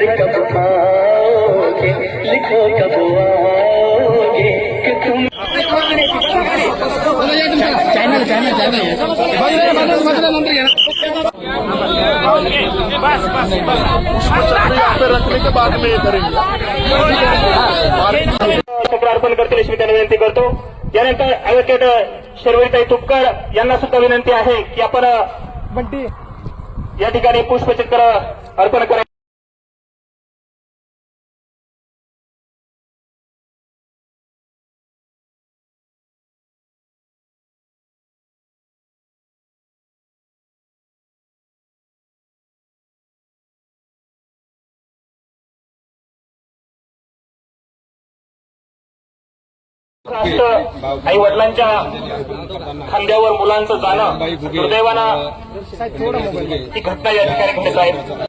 पर कब पाओगे लिखो कब आओगे? कि तुम चॅनल चॅनल अर्पण विनंती करतो. यानंतर ऍडव्होकेट शर्वरीताई तुपकर यांना सुद्धा विनंती आहे की आपण या ठिकाणी पुष्पचक्र अर्पण करा. आई वडिलांच्या खांद्यावर मुलांचं जाणं दुर्दैवानं ही घटना या ठिकाणी घडत आहे.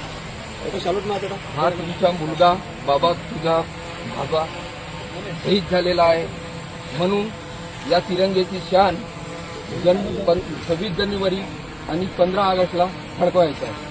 हा तुमचा मुलगा बाबा तुझा बाबा शहीद झालेला आहे. म्हणून या तिरंग्याची शान जन सव्वीस जानेवारी आणि पंधरा ऑगस्टला फडकवायचं आहे.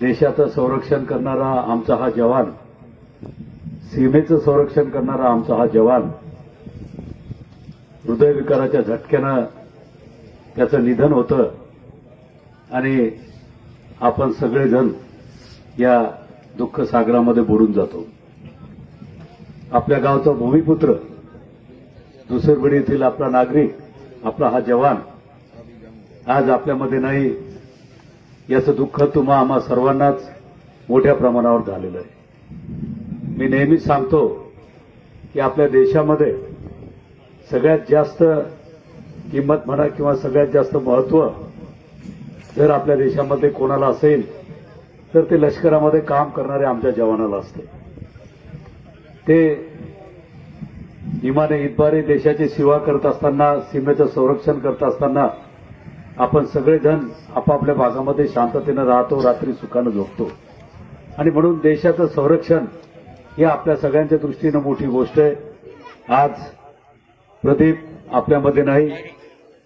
देशाचं संरक्षण करणारा आमचा हा जवान सीमेचं संरक्षण करणारा आमचा हा जवान हृदयविकाराच्या झटक्यानं त्याचं निधन होतं आणि आपण सगळेजण या दुःख सागरामध्ये बुडून जातो. आपल्या गावचा भूमिपुत्र दुसरबडी येथील आपला नागरिक आपला हा जवान आज आपल्यामध्ये नाही याचं दुःख तुम्हा आम्हा सर्वांनाच मोठ्या प्रमाणावर झालेलं आहे. मी नेहमीच सांगतो की आपल्या देशामध्ये सगळ्यात जास्त किंमत म्हणा किंवा सगळ्यात जास्त महत्त्व जर आपल्या देशामध्ये कोणाला असेल तर ते लष्करामध्ये काम करणाऱ्या आमच्या जवानाला असते. ते इमाने इतबारे देशाची सेवा करत असताना सीमेचं संरक्षण करत असताना आपण सगळेजण आपापल्या भागामध्ये शांततेनं राहतो रात्री सुखानं झोपतो. आणि म्हणून देशाचं संरक्षण ही आपल्या सगळ्यांच्या दृष्टीनं मोठी गोष्ट आहे. आज प्रदीप आपल्यामध्ये नाही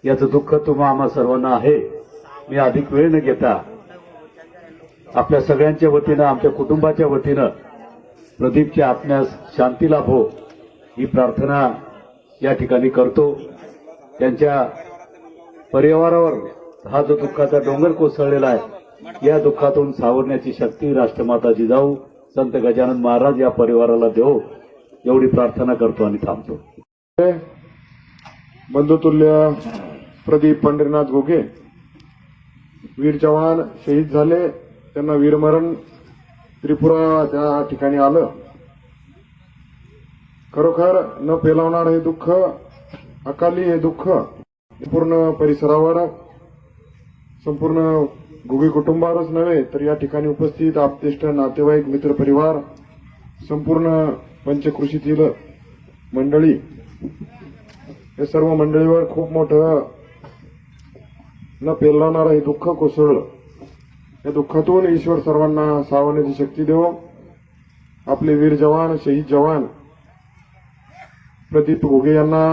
याचं दुःख तुम्हा आम्हा सर्वांना आहे. मी अधिक वेळ न घेता आपल्या सगळ्यांच्या वतीनं आमच्या कुटुंबाच्या वतीनं प्रदीपच्या आत्म्यास शांती लाभो ही प्रार्थना या ठिकाणी करतो. त्यांच्या परिवारावर हा जो दुःखाचा डोंगर कोसळलेला आहे या दुःखातून सावरण्याची शक्ती राष्ट्रमाता जिजाऊ संत गजानन महाराज या परिवाराला देऊ एवढी प्रार्थना करतो आणि थांबतो. बंधुतुल्य प्रदीप पंढरीनाथ घोगे वीर जवान शहीद झाले त्यांना वीरमरण त्रिपुरा त्या ठिकाणी आलं. खरोखर न पेलावणार हे दुःख अकाली हे दुःख पूर्ण परिसरावर संपूर्ण घोगे कुटुंबावरच नव्हे तर या ठिकाणी उपस्थित आपतेष्ट नातेवाईक मित्र परिवार संपूर्ण पंचकृषीतील मंडळी या सर्व मंडळीवर खूप मोठं न पेलवणारं हे दुःख कोसळलं. या दुःखातून ईश्वर सर्वांना सावरण्याची शक्ती देव. आपले वीर जवान शहीद जवान प्रदीप घोगे यांना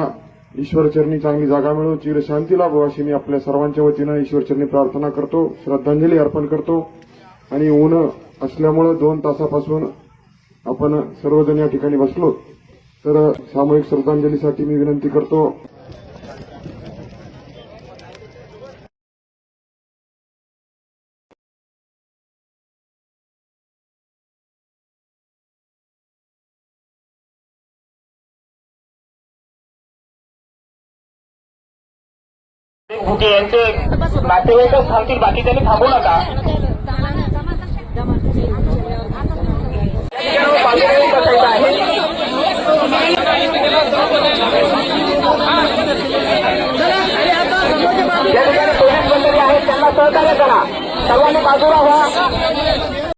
ईश्वरचरणी चांगली जागा मिळो चिरशांती लाभो अशी मी आपल्या सर्वांच्या वतीनं ईश्वरचरणी प्रार्थना करतो. श्रद्धांजली अर्पण करतो. आणि ऊन असल्यामुळं दोन तासापासून आपण सर्वजण या ठिकाणी बसलो. तर सामूहिक श्रद्धांजलीसाठी मी विनंती करतो. भुके यांचे नातेवाईकच थांबतील बाकीच्यांनी थांबू नका. या